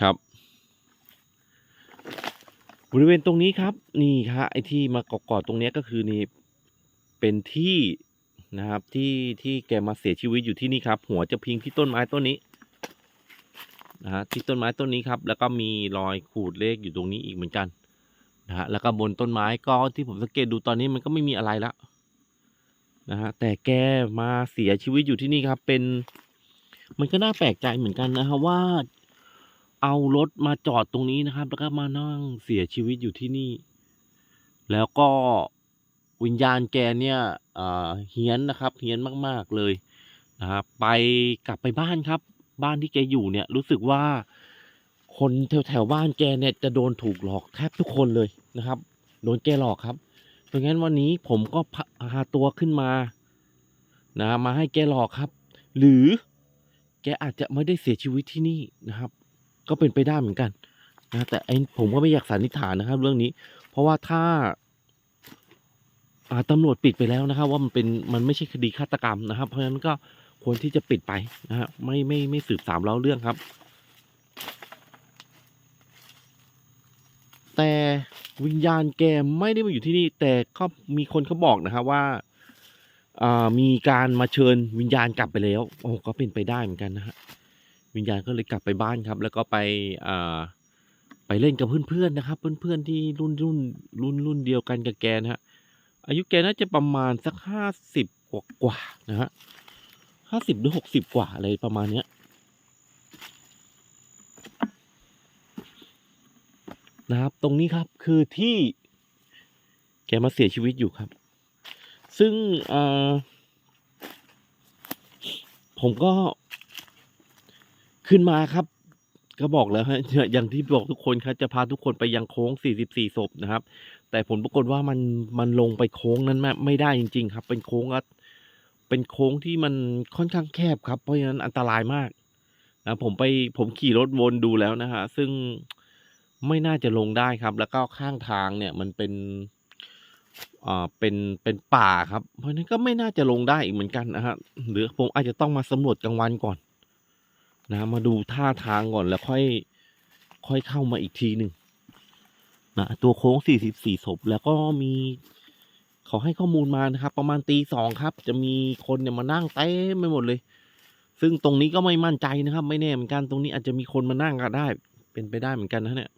ครับ บริเวณตรงนี้ครับ นี่ครับไอ้ที่มาเกาะๆตรงนี้ก็คือนี่เป็นที่นะครับที่ที่แกมาเสียชีวิตอยู่ที่นี่ครับ หัวจะพิงที่ต้นไม้ต้นนี้นะฮะที่ต้นไม้ต้นนี้ครับ แล้วก็มีรอยขูดเลขอยู่ตรงนี้อีกเหมือนกันนะฮะแล้วก็บนต้นไม้ก็ที่ผมสังเกตดูตอนนี้มันก็ไม่มีอะไรละนะฮะแต่แกมาเสียชีวิตอยู่ที่นี่ครับ เป็น มันก็น่าแปลกใจเหมือนกันนะครับว่า เอารถมาจอดตรงนี้นะครับ แล้วก็มานั่งเสียชีวิตอยู่ที่นี่ แล้วก็วิญญาณแกเนี่ยเฮี้ยนนะครับเฮี้ยนมาก ๆเลยนะครับไปกลับไปบ้านครับ บ้านที่แกอยู่เนี่ย รู้สึกว่า คนแถวแถวๆบ้านแกเนี่ยจะโดนถูกหลอกแทบทุกคนเลยนะครับ โดนแกหลอกครับเพราะงั้นวันนี้ผมก็พาตัวขึ้นมา นะมาให้แกหลอกครับ หรือแกอาจจะไม่ได้เสียชีวิตที่นี่นะครับ ก็เป็นไปได้เหมือนกันนะแต่ผมก็ไม่อยากสันนิษฐานนะครับ เรื่องนี้ เพราะว่าถ้าอาตำรวจปิดไปแล้วนะครับ ว่ามันเป็นมันไม่ใช่คดีฆาตกรรมนะครับ เพราะฉะนั้นก็ควรที่จะปิดไปนะฮะไม่ไม่ไม่สืบสาวเล่าเรื่องครับ แต่วิญญาณแกไม่ได้มาอยู่ที่นี่ แต่ก็มีคนเขาบอกนะครับว่าอ่ามีการมาเชิญวิญญาณกลับไปแล้ว โอ้ก็เป็นไปได้เหมือนกันนะฮะ วิญญาณก็เลยกลับไปบ้านครับ แล้วก็ไปอไปเล่นกับเพื่อนๆนะครับ เพื่อนๆที่รุ่นรุ่นรุ่นรุ่นเดียวกันกับแกนะฮะอายุแกน่าจะประมาณสักห้าสิบกว่ากว่านะฮะห้าสิบหรือหกสิบกว่าอะไรประมาณเนี้ยนะครับ ตรงนี้ครับคือที่แกมาเสียชีวิตอยู่ครับ ซึ่งผมก็ ขึ้นมาครับ ก็บอกแล้วฮะอย่างที่บอกทุกคนครับจะพาทุกคนไปยังโค้ง 44ศพนะครับ แต่ผลปรากฏว่ามันมันลงไปโค้งนั้นไม่ได้จริง ๆ ครับ เป็นโค้งเป็นโค้งที่มันค่อนข้างแคบครับ เพราะฉะนั้นอันตรายมากนะผมไปผมขี่รถวนดูแล้วนะฮะซึ่งไม่น่าจะลงได้ครับ แล้วก็ข้างทางเนี่ยมันเป็นอ่าเป็นเป็นป่าครับ เพราะฉะนั้นก็ไม่น่าจะลงได้อีกเหมือนกันนะฮะหรือผมอาจจะต้องมาสำรวจกลางวันก่อน นะมาดูท่าทางก่อนแล้วค่อยค่อยเข้ามาอีกทีหนึ่งนะตัวโค้ง 44ศพแล้วก็มีเขาให้ข้อมูลมานะครับ ประมาณตีสองครับ จะมีคนเนี่ยมานั่งเต็มไปหมดเลย ซึ่งตรงนี้ก็ไม่มั่นใจนะครับ ไม่แน่เหมือนกันตรงนี้อาจจะมีคนมานั่งก็ได้ เป็นไปได้เหมือนกันนะเนี่ย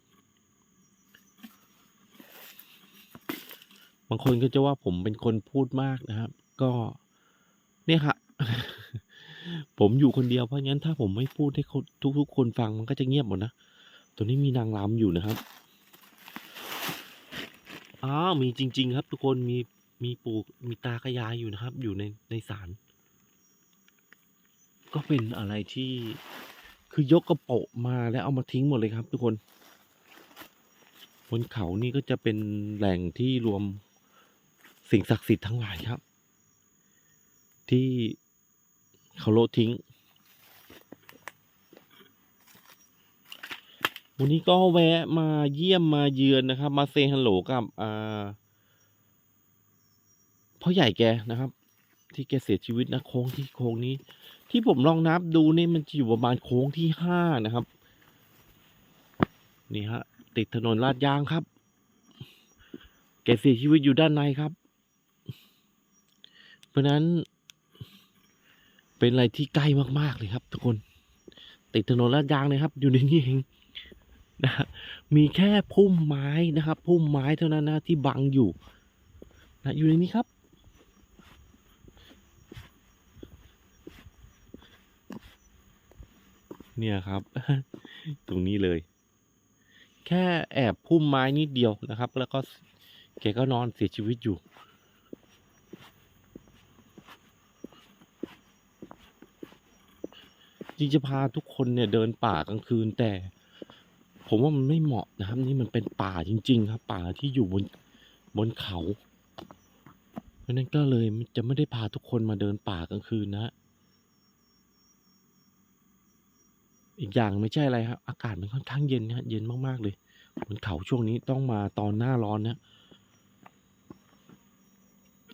บางคนก็จะว่าผมเป็นคนพูดมากนะครับ ก็เนี่ยค่ะ ผมอยู่คนเดียวเพราะงั้นถ้าผมไม่พูดให้คนทุกๆคนฟังมันก็จะเงียบหมดนะตัวนี้มีนางรำอยู่นะครับอ้าวมีจริง ๆ ครับ ทุกคนมีมีปู่มีตากระยายอยู่นะครับ อยู่ในในศาลก็เป็นอะไรที่คือยกกระโปะมาแล้วเอามาทิ้งหมดเลยครับ ทุกคนบนเขานี่ก็จะเป็นแหล่งที่รวมสิ่งศักดิ์สิทธิ์ทั้งหลายครับ ที่ เขาโละทิ้ง วันนี้ก็แวะมาเยี่ยมมาเยือนนะครับ มาเซฮัลโหลกับอ่าพ่อใหญ่แกนะครับ ที่แกเสียชีวิตนะโค้งที่โค้งนี้ ที่ผมลองนับดูนี่มันจะอยู่ประมาณโค้งที่ห้านะครับ นี่ฮะ ติดถนนลาดยางครับ แกเสียชีวิตอยู่ด้านในครับ เพราะฉะนั้น เป็นอะไรที่ใกล้มากๆเลยครับ ทุกคน ติดถนนลาดยางเลยครับ อยู่ในนี้เองนะฮะมีแค่พุ่มไม้นะครับ พุ่มไม้เท่านั้นนะที่บังอยู่นะอยู่ในนี้ครับ เนี่ยครับ ตรงนี้เลย แค่แอบพุ่มไม้นิดเดียวนะครับ แล้วก็แกก็นอนเสียชีวิตอยู่ จริงจะพาทุกคนเนี่ยเดินป่ากลางคืนแต่ ผมว่ามันไม่เหมาะนะครับ นี่มันเป็นป่าจริง ๆ ครับ ป่าที่อยู่บนบนเขา เพราะนั้นก็เลยจะไม่ได้พาทุกคนมาเดินป่ากลางคืนนะอีกอย่างไม่ใช่อะไรครับ อากาศมันค่อนข้างเย็นนะฮะเย็นมากๆเลยบนเขาช่วงนี้ต้องมาตอนหน้าร้อนนะ